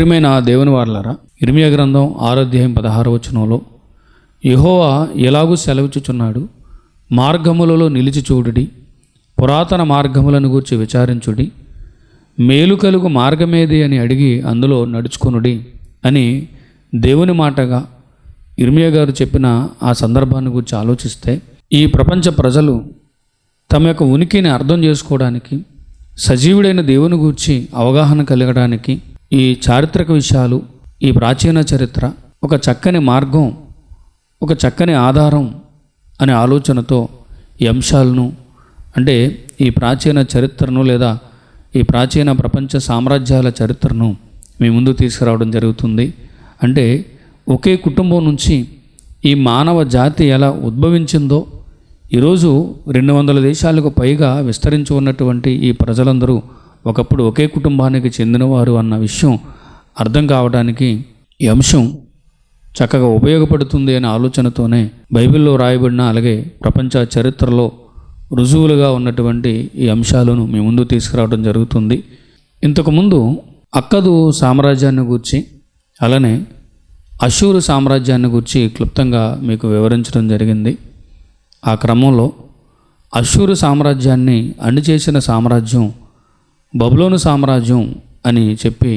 ప్రియమైన దేవుని వార్లరా ఇర్మియా గ్రంథం ఆరోధ్యాయం పదహారు వచనంలో యహోవా ఎలాగూ సెలవుచుచున్నాడు మార్గములలో నిలిచి చూడుడి పురాతన మార్గములను గూర్చి విచారించుడి మేలు కలుగు మార్గమేది అని అడిగి అందులో నడుచుకునుడి అని దేవుని మాటగా ఇర్మియా గారు చెప్పిన ఆ సందర్భాన్ని గురించి ఆలోచిస్తే ఈ ప్రపంచ ప్రజలు తమ యొక్క ఉనికిని అర్థం చేసుకోవడానికి సజీవుడైన దేవుని గూర్చి అవగాహన కలగడానికి ఈ చారిత్రక విషయాలు ఈ ప్రాచీన చరిత్ర ఒక చక్కని మార్గం ఒక చక్కని ఆధారం అనే ఆలోచనతో ఈ అంశాలను అంటే ఈ ప్రాచీన చరిత్రను లేదా ఈ ప్రాచీన ప్రపంచ సామ్రాజ్యాల చరిత్రను మీ ముందు తీసుకురావడం జరుగుతుంది. అంటే ఒకే కుటుంబం నుంచి ఈ మానవ జాతి ఎలా ఉద్భవించిందో ఈరోజు రెండు వందల దేశాలకు పైగా విస్తరించి ఉన్నటువంటి ఈ ప్రజలందరూ ఒకప్పుడు ఒకే కుటుంబానికి చెందినవారు అన్న విషయం అర్థం కావడానికి ఈ అంశం చక్కగా ఉపయోగపడుతుంది అనే ఆలోచనతోనే బైబిల్లో రాయబడిన అలాగే ప్రపంచ చరిత్రలో రుజువులుగా ఉన్నటువంటి ఈ అంశాలను మీ ముందు తీసుకురావడం జరుగుతుంది. ఇంతకుముందు అక్కదు సామ్రాజ్యాన్ని గూర్చి అలానే అశూరు సామ్రాజ్యాన్ని గూర్చి క్లుప్తంగా మీకు వివరించడం జరిగింది. ఆ క్రమంలో అశూరు సామ్రాజ్యాన్ని అణిచేసిన సామ్రాజ్యం బబులోను సామ్రాజ్యం అని చెప్పి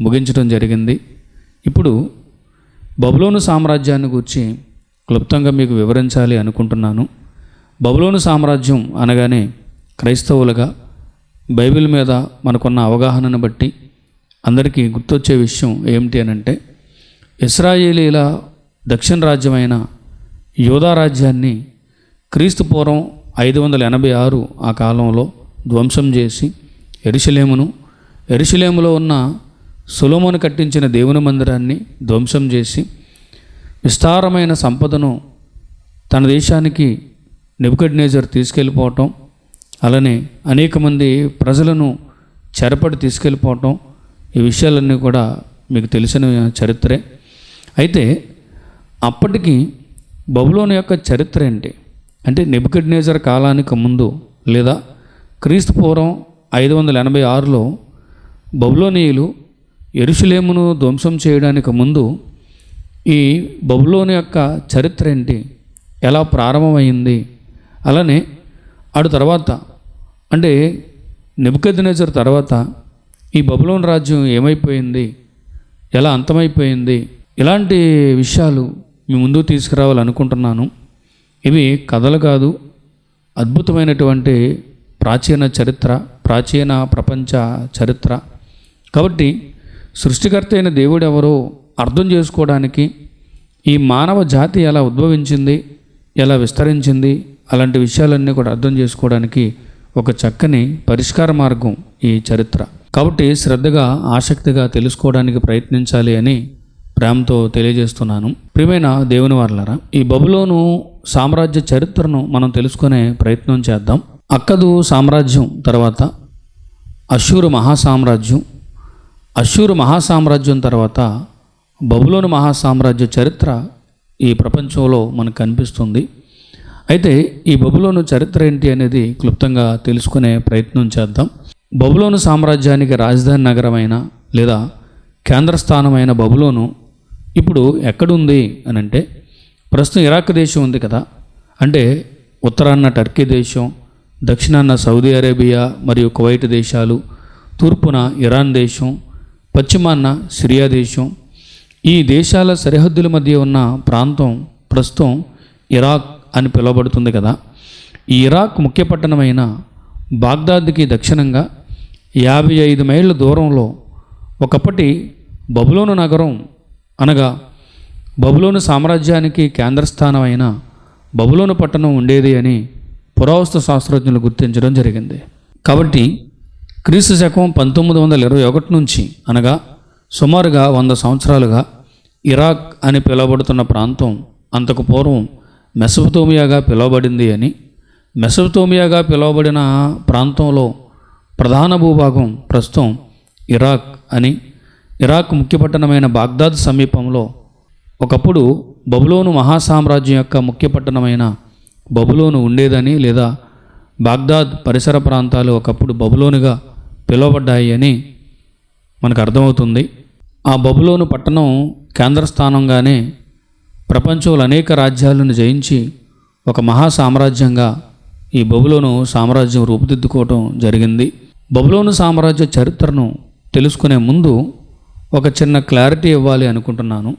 ముగించడం జరిగింది. ఇప్పుడు బబులోను సామ్రాజ్యాన్ని గురించి క్లుప్తంగా మీకు వివరించాలి అనుకుంటున్నాను. బబులోను సామ్రాజ్యం అనగానే క్రైస్తవులుగా బైబిల్ మీద మనకున్న అవగాహనను బట్టి అందరికీ గుర్తొచ్చే విషయం ఏమిటి అని అంటే ఇస్రాయేలీల దక్షిణ రాజ్యమైన యోధా రాజ్యాన్ని క్రీస్తు పూర్వం ఐదు వందల ఎనభై ఆరు ఆ కాలంలో ధ్వంసం చేసి ఎరుషలేమును ఎరుషలేములో ఉన్న సులోమును కట్టించిన దేవుని మందిరాన్ని ధ్వంసం చేసి విస్తారమైన సంపదను తన దేశానికి నెబుకడ్నేజర్ తీసుకెళ్ళిపోవటం అలానే అనేక మంది ప్రజలను చెరపడి తీసుకెళ్ళిపోవటం ఈ విషయాలన్నీ కూడా మీకు తెలిసిన చరిత్రే. అయితే అప్పటికి బబులోని యొక్క చరిత్ర ఏంటి? అంటే నెబుకడ్నేజర్ కాలానికి ముందు లేదా క్రీస్తు పూర్వం ఐదు వందల ఎనభై ఆరులో బబులోనియులు ఎరుషులేమును ధ్వంసం చేయడానికి ముందు ఈ బబులోని యొక్క చరిత్ర ఏంటి? ఎలా ప్రారంభమైంది? అలానే ఆడు తర్వాత అంటే నెబుకద్నెజర్ తర్వాత ఈ బబులోన్ రాజ్యం ఏమైపోయింది? ఎలా అంతమైపోయింది? ఇలాంటి విషయాలు మీ ముందు తీసుకురావాలనుకుంటున్నాను. ఇవి కథలు కాదు అద్భుతమైనటువంటి ప్రాచీన చరిత్ర. ప్రాచీన ప్రపంచ చరిత్ర. కాబట్టి సృష్టికర్త అయిన దేవుడు ఎవరో అర్థం చేసుకోవడానికి ఈ మానవ జాతి ఎలా ఉద్భవించింది ఎలా విస్తరించింది అలాంటి విషయాలన్నీ కూడా అర్థం చేసుకోవడానికి ఒక చక్కని పరిష్కార మార్గం ఈ చరిత్ర. కాబట్టి శ్రద్ధగా ఆసక్తిగా తెలుసుకోవడానికి ప్రయత్నించాలి అని ప్రేమతో తెలియజేస్తున్నాను. ప్రియమైన దేవుని వారలరా ఈ బబులోను సామ్రాజ్య చరిత్రను మనం తెలుసుకునే ప్రయత్నం చేద్దాం. అక్కదు సామ్రాజ్యం తర్వాత అశూరు మహాసామ్రాజ్యం అశూరు మహాసామ్రాజ్యం తర్వాత బబులోను మహాసామ్రాజ్య చరిత్ర ఈ ప్రపంచంలో మనకు కనిపిస్తుంది. అయితే ఈ బబులోను చరిత్ర ఏంటి అనేది క్లుప్తంగా తెలుసుకునే ప్రయత్నం చేద్దాం. బబులోను సామ్రాజ్యానికి రాజధాని నగరమైన లేదా కేంద్రస్థానమైన బబులోను ఇప్పుడు ఎక్కడుంది అని అంటే ప్రస్తుతం ఇరాక్ దేశం ఉంది కదా. అంటే ఉత్తరాన్న టర్కీ దేశం దక్షిణాన్న సౌదీ అరేబియా మరియు కువైట్ దేశాలు తూర్పున ఇరాన్ దేశం పశ్చిమాన్న సిరియా దేశం. ఈ దేశాల సరిహద్దుల మధ్య ఉన్న ప్రాంతం ప్రస్తుతం ఇరాక్ అని పిలువబడుతుంది కదా. ఈ ఇరాక్ ముఖ్య పట్టణమైన బాగ్దాద్కి దక్షిణంగా యాభై ఐదు మైళ్ళ దూరంలో ఒకప్పటి బబులోను నగరం అనగా బబులోను సామ్రాజ్యానికి కేంద్రస్థానమైన బబులోను పట్టణం ఉండేది అని పురావస్తు శాస్త్రజ్ఞులు గుర్తించడం జరిగింది. కాబట్టి క్రీస్తు శకం పంతొమ్మిది వందల ఇరవై ఒకటి నుంచి అనగా సుమారుగా వంద సంవత్సరాలుగా ఇరాక్ అని పిలువబడుతున్న ప్రాంతం అంతకు పూర్వం మెసపతోమియాగా పిలువబడింది అని మెసపతోమియాగా పిలువబడిన ప్రాంతంలో ప్రధాన భూభాగం ప్రస్తుతం ఇరాక్ అని ఇరాక్ ముఖ్య పట్టణమైన బాగ్దాద్ సమీపంలో ఒకప్పుడు బబులోను మహాసామ్రాజ్యం యొక్క ముఖ్య పట్టణమైన బబులోను ఉండేదని లేదా బాగ్దాద్ పరిసర ప్రాంతాలు ఒకప్పుడు బబులోనుగా పిలువబడ్డాయి అని మనకు అర్థమవుతుంది. ఆ బబులోను పట్టణం కేంద్ర స్థానంగానే ప్రపంచంలో అనేక రాజ్యాలను జయించి ఒక మహా సామ్రాజ్యంగా ఈ బబులోను సామ్రాజ్యం రూపుదిద్దుకోవటం జరిగింది. బబులోను సామ్రాజ్య చరిత్రను తెలుసుకునే ముందు ఒక చిన్న క్లారిటీ ఇవ్వాలి అనుకుంటున్నాను.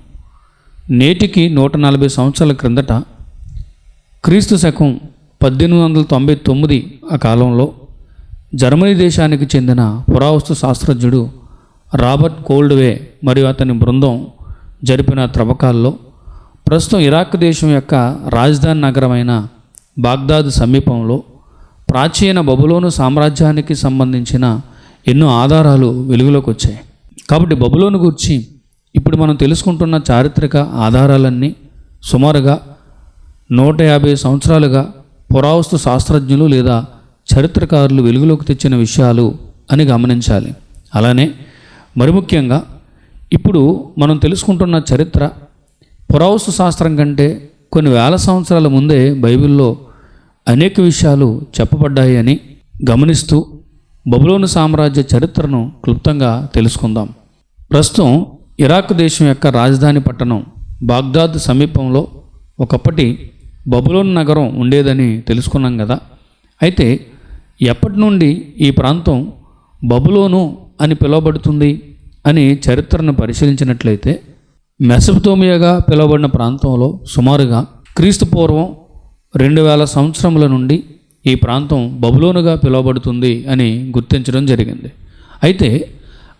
నేటికి నూట నలభై సంవత్సరాల క్రిందట క్రీస్తు శకం పద్దెనిమిది వందల తొంభై తొమ్మిది ఆ కాలంలో జర్మనీ దేశానికి చెందిన పురావస్తు శాస్త్రజ్ఞుడు రాబర్ట్ కోల్డ్వే మరియు అతని బృందం జరిపిన త్రవ్వకాల్లో ప్రస్తుతం ఇరాక్ దేశం యొక్క రాజధాని నగరమైన బాగ్దాద్ సమీపంలో ప్రాచీన బబులోను సామ్రాజ్యానికి సంబంధించిన ఎన్నో ఆధారాలు వెలుగులోకి వచ్చాయి. కాబట్టి బబులోను గురించి ఇప్పుడు మనం తెలుసుకుంటున్న చారిత్రక ఆధారాలన్నీ సుమారుగా నూట యాభై సంవత్సరాలుగా పురావస్తు శాస్త్రజ్ఞులు లేదా చరిత్రకారులు వెలుగులోకి తెచ్చిన విషయాలు అని గమనించాలి. అలానే మరి ముఖ్యంగా ఇప్పుడు మనం తెలుసుకుంటున్న చరిత్ర పురావస్తు శాస్త్రం కంటే కొన్ని వేల సంవత్సరాల ముందే బైబిల్లో అనేక విషయాలు చెప్పబడ్డాయి అని గమనిస్తూ బబులోను సామ్రాజ్య చరిత్రను క్లుప్తంగా తెలుసుకుందాం. ప్రస్తుతం ఇరాక్ దేశం యొక్క రాజధాని పట్టణం బాగ్దాద్ సమీపంలో ఒకప్పటి బబులోన్ నగరం ఉండేదని తెలుసుకున్నాం కదా. అయితే ఎప్పటి నుండి ఈ ప్రాంతం బబులోను అని పిలువబడుతుంది అని చరిత్రను పరిశీలించినట్లయితే మెసపతోమియాగా పిలువబడిన ప్రాంతంలో సుమారుగా క్రీస్తు పూర్వం రెండు వేల సంవత్సరముల నుండి ఈ ప్రాంతం బబులోనుగా పిలువబడుతుంది అని గుర్తించడం జరిగింది. అయితే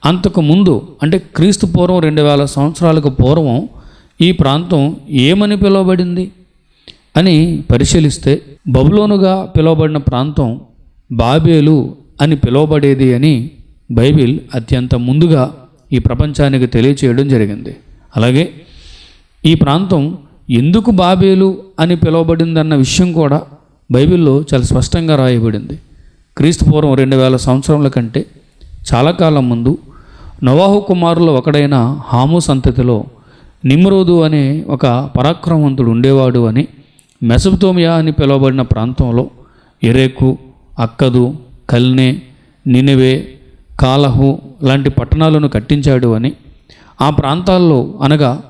అంతకు ముందు అంటే క్రీస్తు పూర్వం రెండు వేల సంవత్సరాలకు పూర్వం ఈ ప్రాంతం ఏమని పిలువబడింది? అని పరిశీలిస్తే బబులోనుగా పిలువబడిన ప్రాంతం బాబేలు అని పిలువబడేది అని బైబిల్ అత్యంత ముందుగా ఈ ప్రపంచానికి తెలియచేయడం జరిగింది. అలాగే ఈ ప్రాంతం ఎందుకు బాబేలు అని పిలువబడిందన్న విషయం కూడా బైబిల్లో చాలా స్పష్టంగా రాయబడింది. క్రీస్తు పూర్వం రెండు వేల సంవత్సరముల కంటే చాలా కాలం ముందు నవాహు కుమారుల ఒకడైన హాము సంతతిలో నిమ్రోదు అనే ఒక పరాక్రమవంతుడు ఉండేవాడు అని మెసపుతోమియా అని పిలువబడిన ప్రాంతంలో ఎరేకు అక్కదు కల్నే నినవే కాలహు లాంటి పట్టణాలను కట్టించాడు అని ఆ ప్రాంతాల్లో అనగా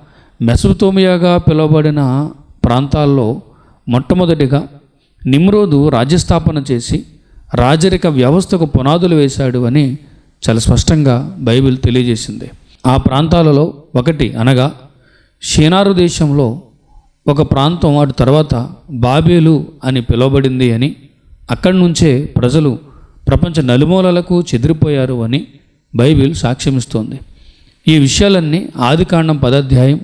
మెసపుతోమియాగా పిలువబడిన ప్రాంతాల్లో మొట్టమొదటిగా నిమ్రోదు రాజ్యస్థాపన చేసి రాజరిక వ్యవస్థకు పునాదులు వేశాడు అని చాలా స్పష్టంగా బైబిల్ తెలియజేసింది. ఆ ప్రాంతాలలో ఒకటి అనగా షీనారు దేశంలో ఒక ప్రాంతం వాటి తర్వాత బాబేలు అని పిలువబడింది అని అక్కడి నుంచే ప్రజలు ప్రపంచ నలుమూలలకు చెదిరిపోయారు అని బైబిల్ సాక్ష్యమిస్తోంది. ఈ విషయాలన్నీ ఆదికాండం పదాధ్యాయం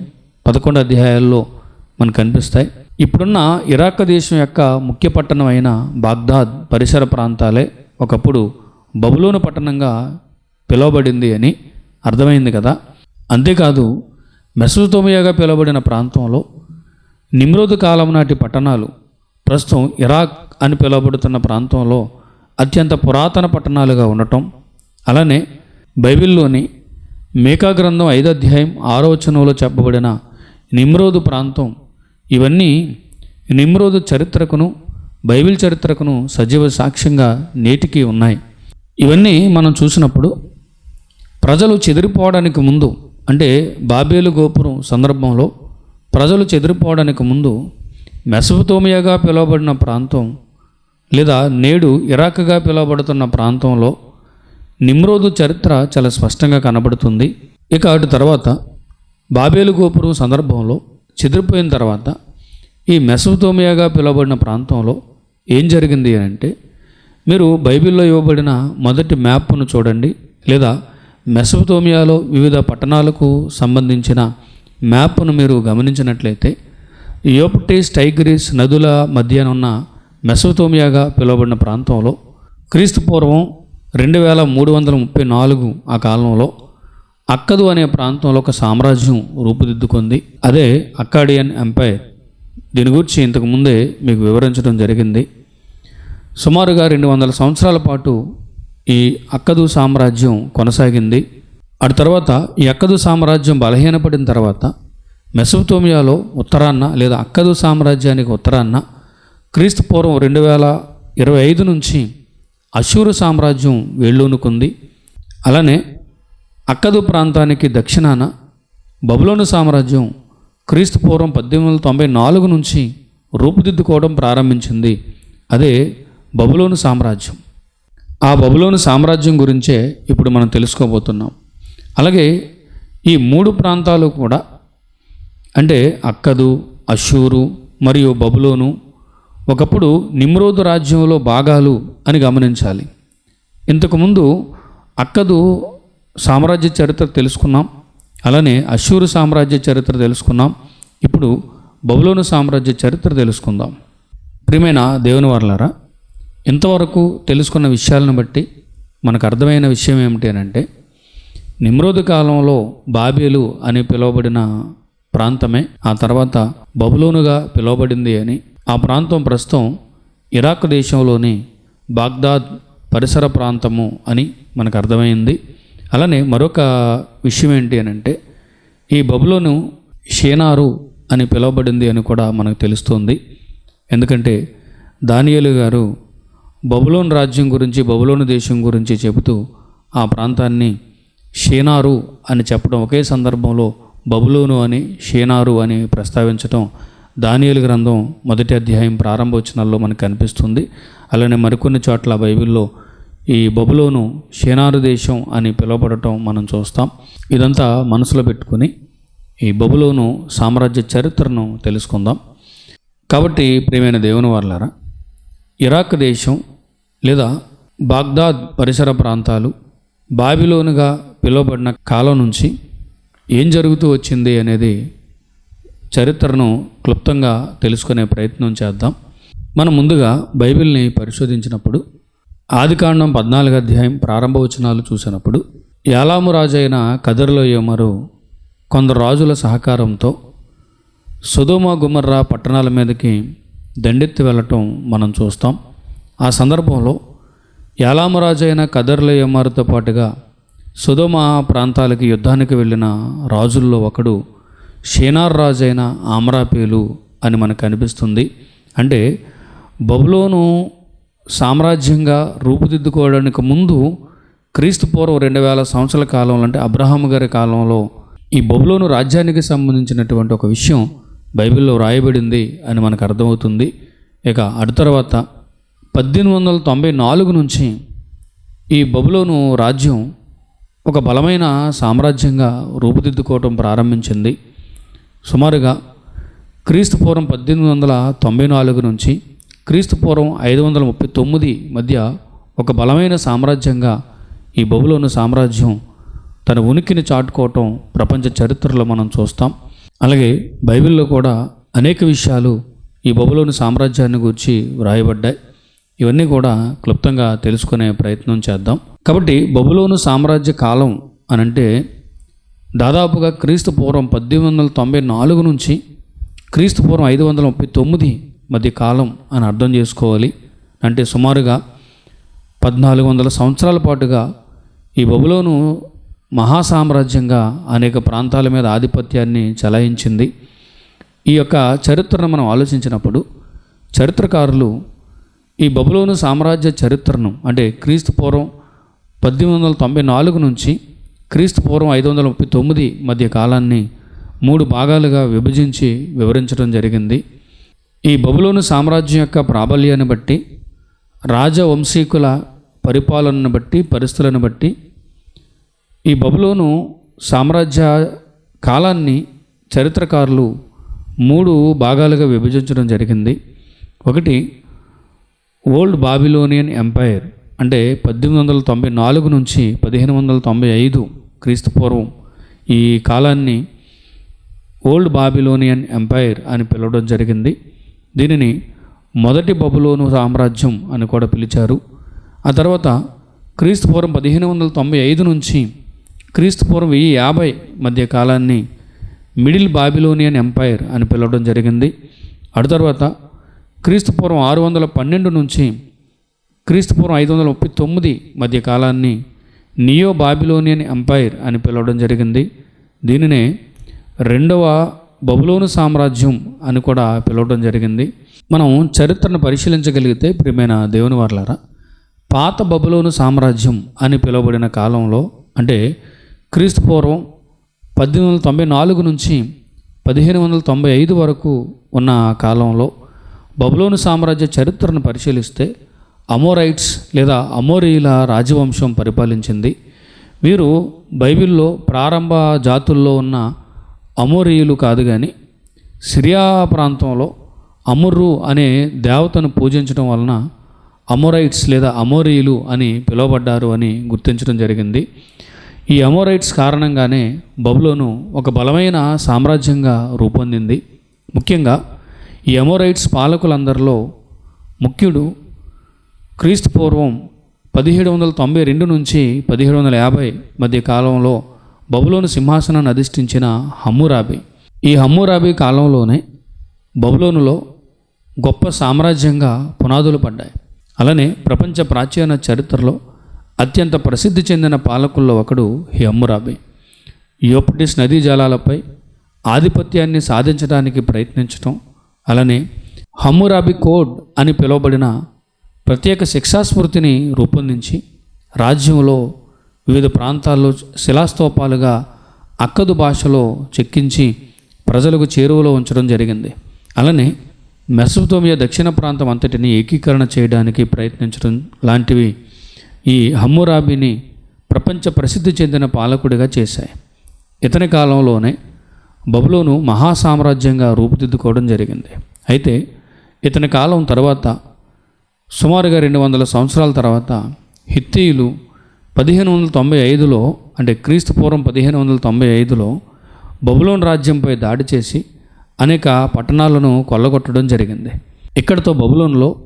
పదకొండు అధ్యాయాల్లో మనకు కనిపిస్తాయి. ఇప్పుడున్న ఇరాక్ దేశం యొక్క ముఖ్య పట్టణం అయిన బాగ్దాద్ పరిసర ప్రాంతాలే ఒకప్పుడు బబులోను పట్టణంగా పిలువబడింది అని అర్థమైంది కదా. అంతేకాదు మెసోతోమియాగా పిలువబడిన ప్రాంతంలో నిమ్రోదు కాలం నాటి పట్టణాలు ప్రస్తుతం ఇరాక్ అని పిలువబడుతున్న ప్రాంతంలో అత్యంత పురాతన పట్టణాలుగా ఉండటం అలానే బైబిల్లోని మేకా గ్రంథం ఐదో అధ్యాయం ఆరో వచనంలో చెప్పబడిన నిమ్రోదు ప్రాంతం ఇవన్నీ నిమ్రోదు చరిత్రకును బైబిల్ చరిత్రకును సజీవ సాక్ష్యంగా నేటికి ఉన్నాయి. ఇవన్నీ మనం చూసినప్పుడు ప్రజలు చెదిరిపోవడానికి ముందు అంటే బాబేలు గోపురం సందర్భంలో ప్రజలు చెదిరిపోవడానికి ముందు మెసపతోమియాగా పిలువబడిన ప్రాంతం లేదా నేడు ఇరాక్గా పిలువబడుతున్న ప్రాంతంలో నిమ్రోదు చరిత్ర చాలా స్పష్టంగా కనబడుతుంది. ఇక అటు తర్వాత బాబేలు గోపురం సందర్భంలో చెదిరిపోయిన తర్వాత ఈ మెసపతోమియాగా పిలువబడిన ప్రాంతంలో ఏం జరిగింది అని అంటే మీరు బైబిల్లో ఇవ్వబడిన మొదటి మ్యాప్ను చూడండి లేదా మెసపతోమియాలో వివిధ పట్టణాలకు సంబంధించిన మ్యాప్ను మీరు గమనించినట్లయితే యోప్టిస్ టైగ్రీస్ నదుల మధ్యన ఉన్న మెసోతోమియాగా పిలువబడిన ప్రాంతంలో క్రీస్తు పూర్వం రెండు వేల మూడు వందల ముప్పై నాలుగు ఆ కాలంలో అక్కదు అనే ప్రాంతంలో ఒక సామ్రాజ్యం రూపుదిద్దుకుంది. అదే అక్కాడియన్ ఎంపైర్. దీని గురించి ఇంతకు ముందే మీకు వివరించడం జరిగింది. సుమారుగా రెండు వందల సంవత్సరాల పాటు ఈ అక్కదు సామ్రాజ్యం కొనసాగింది. ఆ తర్వాత ఈ అక్కదు సామ్రాజ్యం బలహీనపడిన తర్వాత మెసోతోమియాలో ఉత్తరాన్న లేదా అక్కదు సామ్రాజ్యానికి ఉత్తరాన్న క్రీస్తు పూర్వం రెండు వేల ఇరవై ఐదు నుంచి అశూరు సామ్రాజ్యం వేళ్ళూనుకుంది. అలానే అక్కదు ప్రాంతానికి దక్షిణాన బబులోను సామ్రాజ్యం క్రీస్తు పూర్వం పద్దెనిమిది వందల తొంభై నాలుగు నుంచి రూపుదిద్దుకోవడం ప్రారంభించింది. అదే బబులోను సామ్రాజ్యం. ఆ బబులోను సామ్రాజ్యం గురించే ఇప్పుడు మనం తెలుసుకోబోతున్నాం. అలాగే ఈ మూడు ప్రాంతాలు కూడా అంటే అక్కదు అషూరు మరియు బబులోను ఒకప్పుడు నిమ్రోదు రాజ్యంలో భాగాలు అని గమనించాలి. ఇంతకుముందు అక్కదు సామ్రాజ్య చరిత్ర తెలుసుకున్నాం అలానే అషూరు సామ్రాజ్య చరిత్ర తెలుసుకున్నాం ఇప్పుడు బబులోను సామ్రాజ్య చరిత్ర తెలుసుకుందాం. ప్రియమైన దేవుని వర్లారా ఇంతవరకు తెలుసుకున్న విషయాలను బట్టి మనకు అర్థమైన విషయం ఏమిటి అని అంటే నిమ్రోదు కాలంలో బాబేలు అని పిలువబడిన ప్రాంతమే. ఆ తర్వాత బబులోనుగా పిలువబడింది అని. ఆ ప్రాంతం ప్రస్తుతం ఇరాక్ దేశంలోని బాగ్దాద్ పరిసర ప్రాంతము అని మనకు అర్థమైంది. అలానే మరొక విషయం ఏంటి అని అంటే ఈ బబులోను షేనారు అని పిలువబడింది అని కూడా మనకు తెలుస్తుంది. ఎందుకంటే దానియలు గారు బబులోన్ రాజ్యం గురించి బబులోను దేశం గురించి చెబుతూ ఆ ప్రాంతాన్ని షేనారు అని చెప్పడం ఒకే సందర్భంలో బబులోను అని షేనారు అని ప్రస్తావించడం దానియలు గ్రంథం మొదటి అధ్యాయం ప్రారంభోచనాల్లో మనకు కనిపిస్తుంది. అలానే మరికొన్ని చోట్ల బైబిల్లో ఈ బబులోను షేనారు దేశం అని పిలువబడటం మనం చూస్తాం. ఇదంతా మనసులో పెట్టుకుని ఈ బబులోను సామ్రాజ్య చరిత్రను తెలుసుకుందాం. కాబట్టి ప్రియమైన దేవుని వాళ్ళారా ఇరాక్ దేశం లేదా బాగ్దాద్ పరిసర ప్రాంతాలు బాబిలోనుగా పిలువబడిన కాలం నుంచి ఏం జరుగుతూ వచ్చింది అనేది చరిత్రను క్లుప్తంగా తెలుసుకునే ప్రయత్నం చేద్దాం. మనం ముందుగా బైబిల్ని పరిశోధించినప్పుడు ఆదికాండం పద్నాలుగు అధ్యాయం ప్రారంభ వచనాలు చూసినప్పుడు యాలాము రాజైన అయిన కదర్లోయమరు కొందరు రాజుల సహకారంతో సుధోమ గుమర్రా పట్టణాల మీదకి దండెత్తి వెళ్ళటం మనం చూస్తాం. ఆ సందర్భంలో యాలామరాజైన అయిన కదర్లయమ్మారితో పాటుగా సుధమ ప్రాంతాలకి యుద్ధానికి వెళ్ళిన రాజుల్లో ఒకడు షేనార్ రాజు అయిన ఆమ్రాపేలు అని మనకు అనిపిస్తుంది. అంటే బబులోను సామ్రాజ్యంగా రూపుదిద్దుకోవడానికి ముందు క్రీస్తు పూర్వం రెండు వేల సంవత్సరాల కాలంలో అంటే అబ్రహాం గారి కాలంలో ఈ బబులోను రాజ్యానికి సంబంధించినటువంటి ఒక విషయం బైబిల్లో రాయబడింది అని మనకు అర్థమవుతుంది. ఇక అటు తర్వాత పద్దెనిమిది వందల తొంభై నాలుగు నుంచి ఈ బబులోను రాజ్యం ఒక బలమైన సామ్రాజ్యంగా రూపుదిద్దుకోవటం ప్రారంభించింది. సుమారుగా క్రీస్తు పూర్వం పద్దెనిమిది వందల తొంభై నాలుగు నుంచి క్రీస్తు పూర్వం ఐదు వందల ముప్పై తొమ్మిది మధ్య ఒక బలమైన సామ్రాజ్యంగా ఈ బబులోని సామ్రాజ్యం తన ఉనికిని చాటుకోవటం ప్రపంచ చరిత్రలో మనం చూస్తాం. అలాగే బైబిల్లో కూడా అనేక విషయాలు ఈ బబులోని సామ్రాజ్యాన్ని గురించి వ్రాయబడ్డాయి. ఇవన్నీ కూడా క్లుప్తంగా తెలుసుకునే ప్రయత్నం చేద్దాం. కాబట్టి బబులోను సామ్రాజ్య కాలం అనంటే దాదాపుగా క్రీస్తు పూర్వం పద్దెనిమిది వందల తొంభై నాలుగు నుంచి క్రీస్తు పూర్వం ఐదు వందల ముప్పై తొమ్మిది మధ్య కాలం అని అర్థం చేసుకోవాలి. అంటే సుమారుగా పద్నాలుగు వందల సంవత్సరాల పాటుగా ఈ బబులోను మహాసామ్రాజ్యంగా అనేక ప్రాంతాల మీద ఆధిపత్యాన్ని చలాయించింది. ఈ యొక్క చరిత్రను మనం ఆలోచించినప్పుడు చరిత్రకారులు ఈ బబులోను సామ్రాజ్య చరిత్రను అంటే క్రీస్తు పూర్వం పద్దెనిమిది వందల తొంభై నాలుగు నుంచి క్రీస్తు పూర్వం ఐదు వందల ముప్పై తొమ్మిది మధ్య కాలాన్ని మూడు భాగాలుగా విభజించి వివరించడం జరిగింది. ఈ బబులోను సామ్రాజ్యం యొక్క ప్రాబల్యాన్ని బట్టి రాజవంశీకుల పరిపాలనను బట్టి పరిస్థితులను బట్టి ఈ బబులోను సామ్రాజ్య కాలాన్ని చరిత్రకారులు మూడు భాగాలుగా విభజించడం జరిగింది. ఒకటి ఓల్డ్ బాబిలోనియన్ ఎంపైర్ అంటే పద్దెనిమిది వందల తొంభై నాలుగు నుంచి పదిహేను వందల తొంభై ఐదు క్రీస్తు పూర్వం ఈ కాలాన్ని ఓల్డ్ బాబిలోనియన్ ఎంపైర్ అని పిలవడం జరిగింది. దీనిని మొదటి బబులోను సామ్రాజ్యం అని కూడా పిలిచారు. ఆ తర్వాత క్రీస్తుపూర్వం పదిహేను వందల తొంభై ఐదు నుంచి క్రీస్తుపూర్వం వెయ్యి యాభై మధ్య కాలాన్ని మిడిల్ బాబిలోనియన్ ఎంపైర్ అని పిలవడం జరిగింది. అటు తర్వాత క్రీస్తు పూర్వం ఆరు వందల పన్నెండు నుంచి క్రీస్తు పూర్వం ఐదు వందల ముప్పై తొమ్మిది మధ్య కాలాన్ని నియో బాబిలోనియన్ ఎంపైర్ అని పిలవడం జరిగింది. దీనినే రెండవ బబులోను సామ్రాజ్యం అని కూడా పిలవడం జరిగింది. మనం చరిత్రను పరిశీలించగలిగితే ప్రియమైన దేవుని వర్లారా పాత బబులోను సామ్రాజ్యం అని పిలువబడిన కాలంలో అంటే క్రీస్తు పూర్వం పద్దెనిమిది వందల తొంభై నాలుగు నుంచి పదిహేను వందల తొంభై ఐదు వరకు ఉన్న కాలంలో బబులోను సామ్రాజ్య చరిత్రను పరిశీలిస్తే అమోరైట్స్ లేదా అమోరీల రాజవంశం పరిపాలించింది. వీరు బైబిల్లో ప్రారంభ జాతుల్లో ఉన్న అమోరీయులు కాదు కానీ సిరియా ప్రాంతంలో అమర్రు అనే దేవతను పూజించడం వలన అమోరైట్స్ లేదా అమోరీయులు అని పిలువబడ్డారు అని గుర్తించడం జరిగింది. ఈ అమోరైట్స్ కారణంగానే బబులోను ఒక బలమైన సామ్రాజ్యంగా రూపొందింది. ముఖ్యంగా ఈ పాలకులందరిలో ముఖ్యుడు క్రీస్తు పూర్వం పదిహేడు వందల తొంభై రెండు నుంచి పదిహేడు వందల యాభై మధ్య కాలంలో బబులోను సింహాసనాన్ని అధిష్ఠించిన హమ్మురాబి. ఈ హమ్మురాబి కాలంలోనే బబులోనులో గొప్ప సామ్రాజ్యంగా పునాదులు పడ్డాయి. అలానే ప్రపంచ ప్రాచీన చరిత్రలో అత్యంత ప్రసిద్ధి చెందిన పాలకుల్లో ఒకడు ఈ హమ్మురాబి. యోపటిస్ నదీ జలాలపై ఆధిపత్యాన్ని సాధించడానికి ప్రయత్నించటం అలానే హమ్మురాబి కోడ్ అని పిలువబడిన ప్రత్యేక శిక్షాస్మృతిని రూపొందించి రాజ్యంలో వివిధ ప్రాంతాల్లో శిలాస్తూపాలుగా అక్కదు భాషలో చెక్కించి ప్రజలకు చేరువలో ఉంచడం జరిగింది. అలానే మెసోతోమియా దక్షిణ ప్రాంతం అంతటిని ఏకీకరణ చేయడానికి ప్రయత్నించడం లాంటివి ఈ హమ్మురాబిని ప్రపంచ ప్రసిద్ధి చెందిన పాలకుడిగా చేశాయి. ఇతని కాలంలోనే బబులోను మహాసామ్రాజ్యంగా రూపుదిద్దుకోవడం జరిగింది. అయితే ఇతని కాలం తర్వాత సుమారుగా రెండు వందల సంవత్సరాల తర్వాత హిత్తీయులు పదిహేను వందల తొంభై ఐదులో అంటే క్రీస్తు పూర్వం పదిహేను వందల తొంభై ఐదులో బబులోన్ రాజ్యంపై దాడి చేసి అనేక పట్టణాలను కొల్లగొట్టడం జరిగింది. ఇక్కడితో బబులోన్లో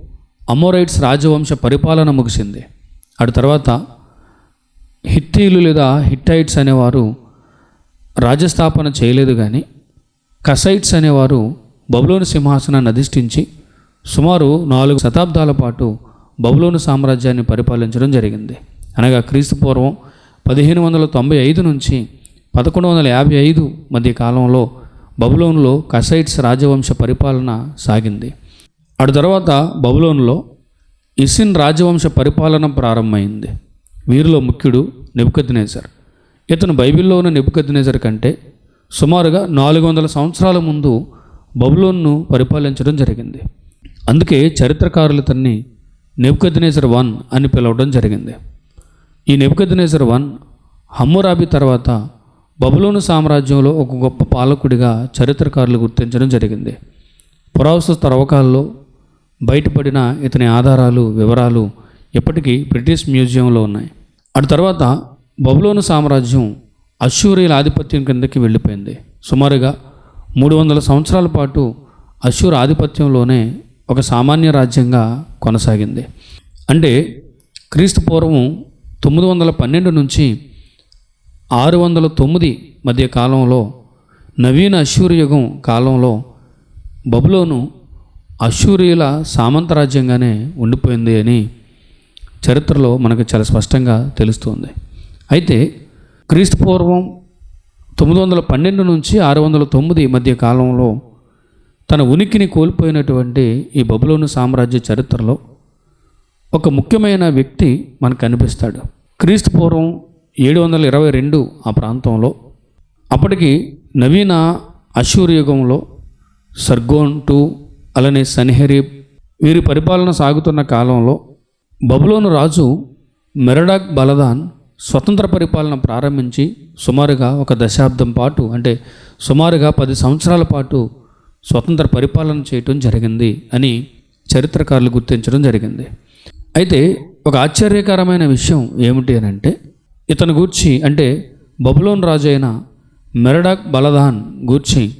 అమోరైట్స్ రాజవంశ పరిపాలన ముగిసింది. అటు తర్వాత హిత్తీలు లేదా హిట్టైట్స్ అనేవారు రాజ్యస్థాపన చేయలేదు కానీ కసైట్స్ అనేవారు బబులోని సింహాసనాన్ని అధిష్ఠించి సుమారు నాలుగు శతాబ్దాల పాటు బబులోను సామ్రాజ్యాన్ని పరిపాలించడం జరిగింది. అనగా క్రీస్తు పూర్వం పదిహేను వందల తొంభై ఐదు నుంచి పదకొండు వందల యాభై ఐదు మధ్య కాలంలో బబులోన్లో కసైట్స్ రాజవంశ పరిపాలన సాగింది. అటు తర్వాత బబులోన్లో ఇసిన్ రాజవంశ పరిపాలన ప్రారంభమైంది. వీరిలో ముఖ్యుడు నెబుకద్నేజర్. ఇతను బైబిల్లో ఉన్న నెబుకద్నేజర్ కంటే సుమారుగా నాలుగు వందల సంవత్సరాల ముందు బబులోన్ను పరిపాలించడం జరిగింది. అందుకే చరిత్రకారులు ఇతన్ని నెబుకద్నేజర్ వన్ అని పిలవడం జరిగింది. ఈ నెబుకద్నేజర్ వన్ హమ్మురాబి తర్వాత బబులోను సామ్రాజ్యంలో ఒక గొప్ప పాలకుడిగా చరిత్రకారులు గుర్తించడం జరిగింది. పురావస్తు తవ్వకాల్లో బయటపడిన ఇతని ఆధారాలు వివరాలు ఇప్పటికీ బ్రిటిష్ మ్యూజియంలో ఉన్నాయి. అటు తర్వాత బబులోను సామ్రాజ్యం అశ్షూరియల ఆధిపత్యం కిందకి వెళ్ళిపోయింది. సుమారుగా మూడు వందల సంవత్సరాల పాటు అశూర్ ఆధిపత్యంలోనే ఒక సామాన్య రాజ్యంగా కొనసాగింది. అంటే క్రీస్తు పూర్వం తొమ్మిది వందల పన్నెండు నుంచి ఆరు వందల తొమ్మిది మధ్య కాలంలో నవీన అశ్షూర్ యుగం కాలంలో బబులోను అశ్షూరియుల సామంతరాజ్యంగానే ఉండిపోయింది అని చరిత్రలో మనకు చాలా స్పష్టంగా తెలుస్తుంది. అయితే క్రీస్తు పూర్వం తొమ్మిది వందల పన్నెండు నుంచి ఆరు వందల తొమ్మిది మధ్య కాలంలో తన ఉనికిని కోల్పోయినటువంటి ఈ బబులోను సామ్రాజ్య చరిత్రలో ఒక ముఖ్యమైన వ్యక్తి మనకు కనిపిస్తాడు క్రీస్తు పూర్వం ఏడు వందల ఇరవై రెండు ఆ ప్రాంతంలో అప్పటికి నవీన అశూర్ యుగంలో సర్గోన్ టు అలానే సన్హెరీబ్ వీరి పరిపాలన సాగుతున్న కాలంలో బబులోను రాజు మెరడాక్ బలదాన్ స్వతంత్ర పరిపాలన ప్రారంభించి సుమారుగా ఒక దశాబ్దం పాటు అంటే సుమారుగా పది సంవత్సరాల పాటు స్వతంత్ర పరిపాలన చేయటం జరిగింది అని చరిత్రకారులు గుర్తించడం జరిగింది. అయితే ఒక ఆశ్చర్యకరమైన విషయం ఏమిటి అని అంటే ఇతను గూర్చి అంటే బబులోన్ రాజు అయిన మెరడాక్ బలదాన్ గూర్చి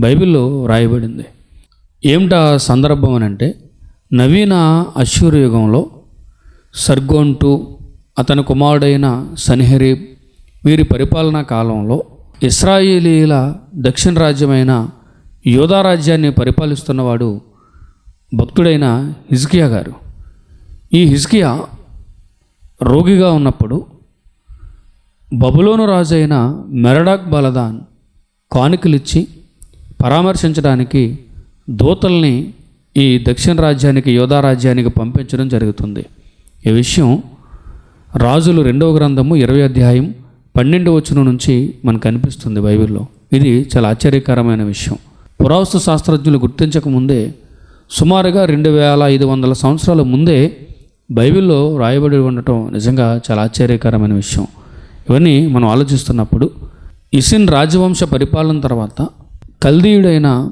బైబిల్లో రాయబడింది. ఏమిటా సందర్భం అని అంటే నవీన అశ్షూర్ యుగంలో సర్గోన్టు అతని కుమారుడైన సన్హెరీబ్ వీరి పరిపాలనా కాలంలో ఇస్రాయేలీల దక్షిణ రాజ్యమైన యోధా రాజ్యాన్ని పరిపాలిస్తున్నవాడు భక్తుడైన హిజ్కియా గారు. ఈ హిజ్కియా రోగిగా ఉన్నప్పుడు బబులోను రాజు అయిన మెరడాక్ బలదాన్ కానుకలిచ్చి పరామర్శించడానికి దూతల్ని ఈ దక్షిణ రాజ్యానికి యోధా రాజ్యానికి పంపించడం జరుగుతుంది. ఈ విషయం రాజులు రెండవ గ్రంథము ఇరవై అధ్యాయం పన్నెండు వచనం నుంచి మనకు అనిపిస్తుంది బైబిల్లో. ఇది చాలా ఆశ్చర్యకరమైన విషయం. పురావస్తు శాస్త్రజ్ఞులు గుర్తించక ముందే సుమారుగా రెండు వేల ఐదు వందల సంవత్సరాల ముందే బైబిల్లో రాయబడి ఉండటం నిజంగా చాలా ఆశ్చర్యకరమైన విషయం. ఇవన్నీ మనం ఆలోచిస్తున్నప్పుడు ఇసిన్ రాజవంశ పరిపాలన తర్వాత కల్దీయుడైన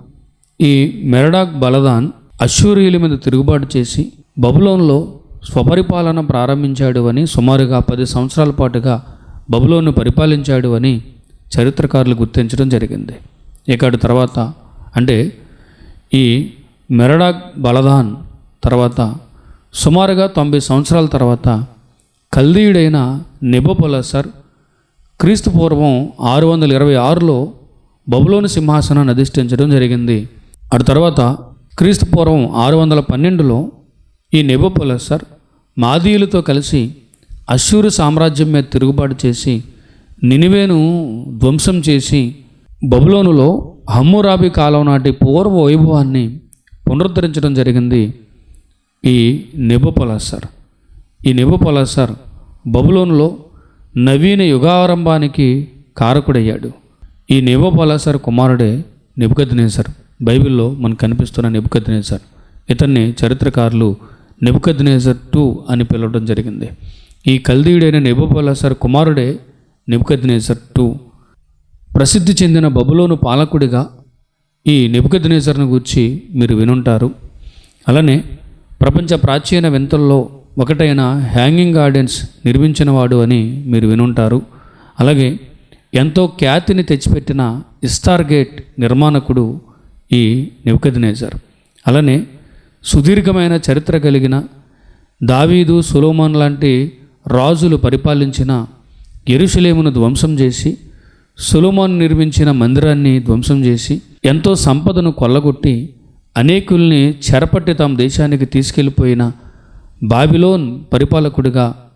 ఈ మెరడాక్ బలదాన్ అశ్వరీయుల మీద తిరుగుబాటు చేసి బబులోన్లో స్వపరిపాలన ప్రారంభించాడు అని సుమారుగా పది సంవత్సరాల పాటుగా బబులోను పరిపాలించాడు అని చరిత్రకారులు గుర్తించడం జరిగింది. ఇక్కడి తర్వాత అంటే ఈ మెరడాక్ బలదాన్ తర్వాత సుమారుగా తొంభై సంవత్సరాల తర్వాత కల్దీయుడైన నెబోపొలసర్ క్రీస్తు పూర్వం ఆరు వందల ఇరవై ఆరులో బబులోని సింహాసనాన్ని అధిష్ఠించడం జరిగింది. అటు తర్వాత క్రీస్తు పూర్వం ఆరు వందల పన్నెండులో ఈ నెబోపొలసర్ మాదీయులతో కలిసి అశ్షూరు సామ్రాజ్యం మీద తిరుగుబాటు చేసి నినివేను ధ్వంసం చేసి బబులోనులో హమ్మురాబి కాలం నాటి పూర్వ వైభవాన్ని పునరుద్ధరించడం జరిగింది ఈ నెబుపొలసర్. ఈ నెబుపొలసర్ బబులోనులో నవీన యుగారంభానికి కారకుడయ్యాడు. ఈ నెబుపొలసర్ కుమారుడే నెబుకద్నేసర్ బైబిల్లో మనకు కనిపిస్తున్న నెబుకద్నేసర్ ఇతన్ని చరిత్రకారులు నెబుకద్నేసర్ టూ అని పిలవడం జరిగింది. ఈ కల్దీయుడైన నెబుపొలసర్ కుమారుడే నెబుకద్నేసర్ టూ. ప్రసిద్ధి చెందిన బబులోను పాలకుడిగా ఈ నెబుకద్నేసర్ను గూర్చి మీరు వినుంటారు. అలానే ప్రపంచ ప్రాచీన వింతల్లో ఒకటైన హ్యాంగింగ్ గార్డెన్స్ నిర్మించినవాడు అని మీరు వినుంటారు. అలాగే ఎంతో ఖ్యాతిని తెచ్చిపెట్టిన ఇస్తార్ గేట్ నిర్మాణకుడు ఈ నెబుకద్నేజర్. అలానే సుదీర్ఘమైన చరిత్ర కలిగిన దావీదు సులోమాన్ లాంటి రాజులు పరిపాలించిన ఎరుషలేమును ధ్వంసం చేసి సులోమాన్ నిర్మించిన మందిరాన్ని ధ్వంసం చేసి ఎంతో సంపదను కొల్లగొట్టి అనేకుల్ని చెరపట్టి తమ దేశానికి తీసుకెళ్ళిపోయిన బాబిలోన్ పరిపాలకుడిగా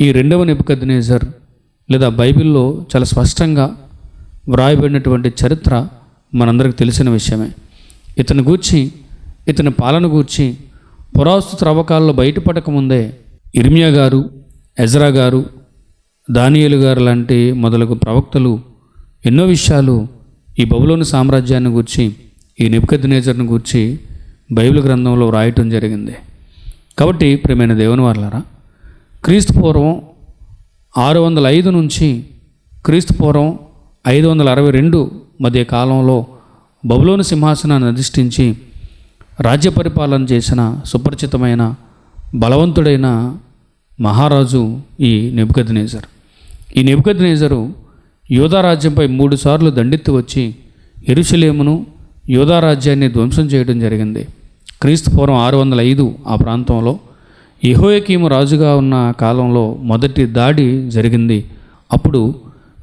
ఈ రెండవ నెబుకద్నేజర్ లేదా బైబిల్లో చాలా స్పష్టంగా వ్రాయబడినటువంటి చరిత్ర మనందరికి తెలిసిన విషయమే. ఇతని గూర్చి ఇతని పాలన గూర్చి పురాస్తు త్రవ్వకాల్లో బయటపడకముందే ఇర్మియా గారు ఎజ్రా గారు దానియలు గారు లాంటి మొదలగు ప్రవక్తలు ఎన్నో విషయాలు ఈ బబులోని సామ్రాజ్యాన్ని గూర్చి ఈ నెబుకద్నేజర్ను గూర్చి బైబిల్ గ్రంథంలో వ్రాయటం జరిగింది. కాబట్టి ప్రేమైన దేవుని వాళ్ళారా క్రీస్తు పూర్వం ఆరు వందల ఐదు నుంచి క్రీస్తు పూర్వం ఐదు వందల అరవై రెండు మధ్య కాలంలో బబులోని సింహాసనాన్ని అధిష్ఠించి రాజ్య పరిపాలన చేసిన సుపరిచితమైన బలవంతుడైన మహారాజు ఈ నెబుకద్నేజర్. ఈ నెబుకద్నేజరు యోధారాజ్యంపై మూడు సార్లు దండెత్తి వచ్చి ఎరుసలేమును యోధారాజ్యాన్ని ధ్వంసం చేయడం జరిగింది. క్రీస్తు పూర్వం ఆరు వందల ఐదు ఆ ప్రాంతంలో యహోయకీము రాజుగా ఉన్న కాలంలో మొదటి దాడి జరిగింది. అప్పుడు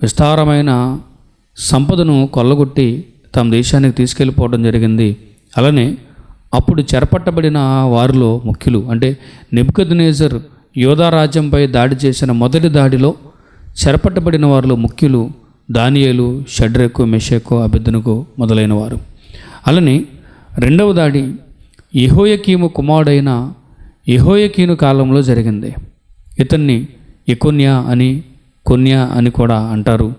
విస్తారమైన సంపదను కొల్లగొట్టి తమ దేశానికి తీసుకెళ్ళిపోవడం జరిగింది. అలానే అప్పుడు చెరపట్టబడిన వారిలో ముఖ్యులు అంటే నెబుకద్నేజర్ యోధారాజ్యంపై దాడి చేసిన మొదటి దాడిలో చెరపట్టబడిన వారిలో ముఖ్యులు దానియేలు షడ్రకు మెషకు అబెద్దనుకు మొదలైన వారు అలానే రెండవ దాడి యహోయకీము కుమారుడైన ఇహోయకీను కాలంలో జరిగింది. ఇతన్ని ఎకొన్యా అని కొన్యా అని కూడా అంటారు.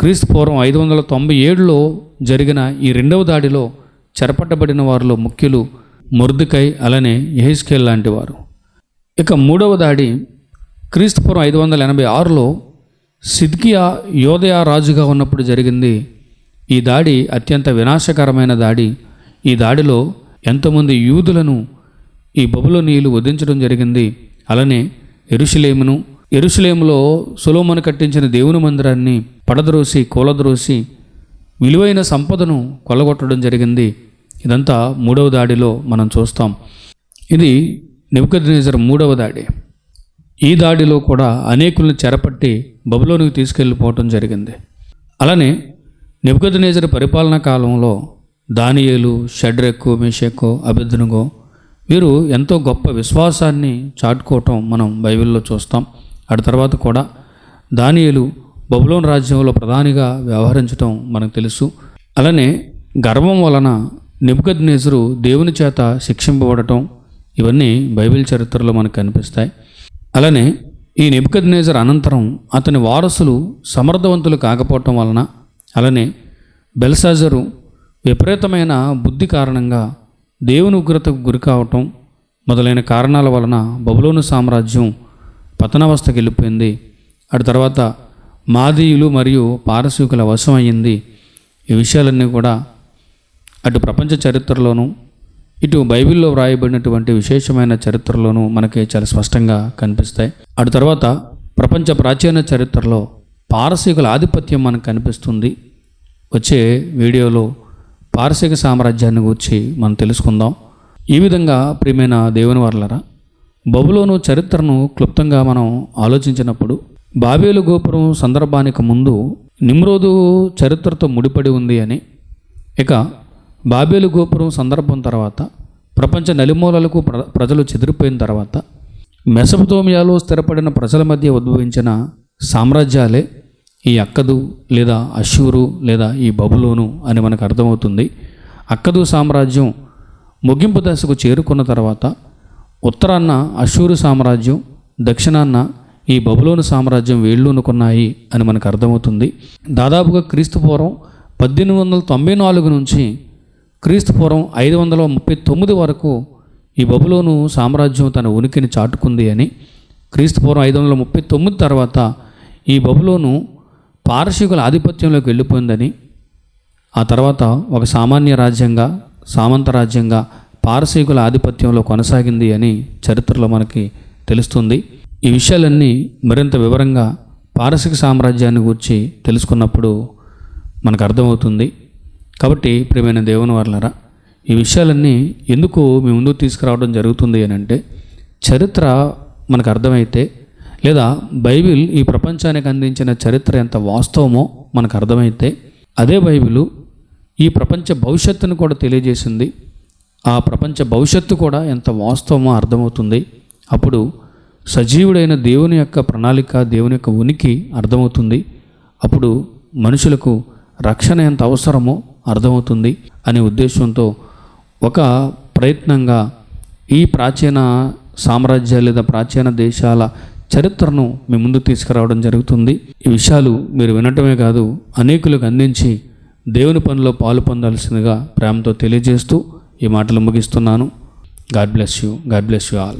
క్రీస్తు పూర్వం ఐదు వందల తొంభై ఏడులో జరిగిన ఈ రెండవ దాడిలో చెరపట్టబడిన వారిలో ముఖ్యులు ముర్దుకై అలానే యెహెస్కేల్ లాంటి వారు. ఇక మూడవ దాడి క్రీస్తుపురం ఐదు వందల ఎనభై ఆరులో సిద్కియా యోదయ రాజుగా ఉన్నప్పుడు జరిగింది. ఈ దాడి అత్యంత వినాశకరమైన దాడి. ఈ దాడిలో ఎంతోమంది యూదులను ఈ బబులోనీయులు వధించడం జరిగింది. అలానే ఎరుషులేమును ఎరుషులేములో సులోమను కట్టించిన దేవుని మందిరాన్ని పడద్రోసి కూలద్రోసి విలువైన సంపదను కొల్లగొట్టడం జరిగింది. ఇదంతా మూడవ దాడిలో మనం చూస్తాం. ఇది నెబుకద్నేజర్ మూడవ దాడి. ఈ దాడిలో కూడా అనేకులను చెరపట్టి బబులోనికి తీసుకెళ్ళిపోవటం జరిగింది. అలానే నెబుకద్నేజర్ పరిపాలనా కాలంలో దానియేలు షడ్రెక్కు మిషెక్కు అభిద్నుగో వీరు ఎంతో గొప్ప విశ్వాసాన్ని చాటుకోవటం మనం బైబిల్లో చూస్తాం. అటు తర్వాత కూడా దానియేలు బబులోన్ రాజ్యంలో ప్రధానిగా వ్యవహరించడం మనకు తెలుసు. అలానే గర్వం వలన నిపుకద్నేజరు దేవుని చేత శిక్షింపబడటం ఇవన్నీ బైబిల్ చరిత్రలో మనకు కనిపిస్తాయి. అలానే ఈ నెబుకద్నేజర్ అనంతరం అతని వారసులు సమర్థవంతులు కాకపోవటం వలన అలానే బెల్సాజరు విపరీతమైన బుద్ధి కారణంగా దేవుని ఉగ్రతకు గురి కావటం మొదలైన కారణాల వలన బబులోను సామ్రాజ్యం పతనావస్థకి వెళ్ళిపోయింది. అటు తర్వాత మాదీయులు మరియు పారసీకుల వశం అయ్యింది. ఈ విషయాలన్నీ కూడా అటు ప్రపంచ చరిత్రలోనూ ఇటు బైబిల్లో వ్రాయబడినటువంటి విశేషమైన చరిత్రలోనూ మనకి చాలా స్పష్టంగా కనిపిస్తాయి. అటు తర్వాత ప్రపంచ ప్రాచీన చరిత్రలో పారసీకుల ఆధిపత్యం మనకు కనిపిస్తుంది. వచ్చే వీడియోలో పారసీక సామ్రాజ్యాన్ని గురించి మనం తెలుసుకుందాం. ఈ విధంగా ప్రియమైన దేవుని వర్లరా బబులోను చరిత్రను క్లుప్తంగా మనం ఆలోచించినప్పుడు బాబేలు గోపురం సందర్భానికి ముందు నిమ్రోదు చరిత్రతో ముడిపడి ఉంది అని ఇక బాబేలు గోపురం సందర్భం తర్వాత ప్రపంచ నలుమూలలకు ప్ర ప్రజలు చెదిరిపోయిన తర్వాత మెసపతోమియాలో స్థిరపడిన ప్రజల మధ్య ఉద్భవించిన సామ్రాజ్యాలే ఈ అక్కదు లేదా అశూరు లేదా ఈ బబులోను అని మనకు అర్థమవుతుంది. అక్కదు సామ్రాజ్యం ముగింపు దశకు చేరుకున్న తర్వాత ఉత్తరాన్న అశూరు సామ్రాజ్యం దక్షిణాన్న ఈ బబులోను సామ్రాజ్యం వేళ్ళూనుకున్నాయి అని మనకు అర్థమవుతుంది. దాదాపుగా క్రీస్తుపూర్వం పద్దెనిమిది వందల తొంభై నాలుగు నుంచి క్రీస్తుపూర్వం ఐదు వందల ముప్పై తొమ్మిది వరకు ఈ బబులోను సామ్రాజ్యం తన ఉనికిని చాటుకుంది అని క్రీస్తుపూర్వం ఐదు వందల ముప్పై తొమ్మిది తర్వాత ఈ బబులోను పారసీకుల ఆధిపత్యంలోకి వెళ్ళిపోయిందని ఆ తర్వాత ఒక సామాన్య రాజ్యంగా సామంత రాజ్యంగా పారసీకుల ఆధిపత్యంలో కొనసాగింది అని చరిత్రలో మనకి తెలుస్తుంది. ఈ విషయాలన్నీ మరింత వివరంగా పారసీక సామ్రాజ్యాన్ని గురించి తెలుసుకున్నప్పుడు మనకు అర్థమవుతుంది. కాబట్టి ప్రియమైన దేవుని వర్లరా ఈ విషయాలన్నీ ఎందుకు మీ ముందుకు తీసుకురావడం జరుగుతుంది అని అంటే చరిత్ర మనకు అర్థమైతే లేదా బైబిల్ ఈ ప్రపంచానికి అందించిన చరిత్ర ఎంత వాస్తవమో మనకు అర్థమైతే అదే బైబిలు ఈ ప్రపంచ భవిష్యత్తును కూడా తెలియజేసింది. ఆ ప్రపంచ భవిష్యత్తు కూడా ఎంత వాస్తవమో అర్థమవుతుంది. అప్పుడు సజీవుడైన దేవుని యొక్క ప్రణాళిక దేవుని యొక్క ఉనికి అర్థమవుతుంది. అప్పుడు మనుషులకు రక్షణ ఎంత అవసరమో అర్థమవుతుంది అనే ఉద్దేశంతో ఒక ప్రయత్నంగా ఈ ప్రాచీన సామ్రాజ్యాలు లేదా ప్రాచీన దేశాల చరిత్రను మీ ముందు తీసుకురావడం జరుగుతుంది. ఈ విషయాలు మీరు వినటమే కాదు అనేకులకు అందించి దేవుని పనిలో పాలు పొందాల్సిందిగా ప్రేమతో తెలియజేస్తూ ఈ మాటలు ముగిస్తున్నాను. God bless you. God bless you all.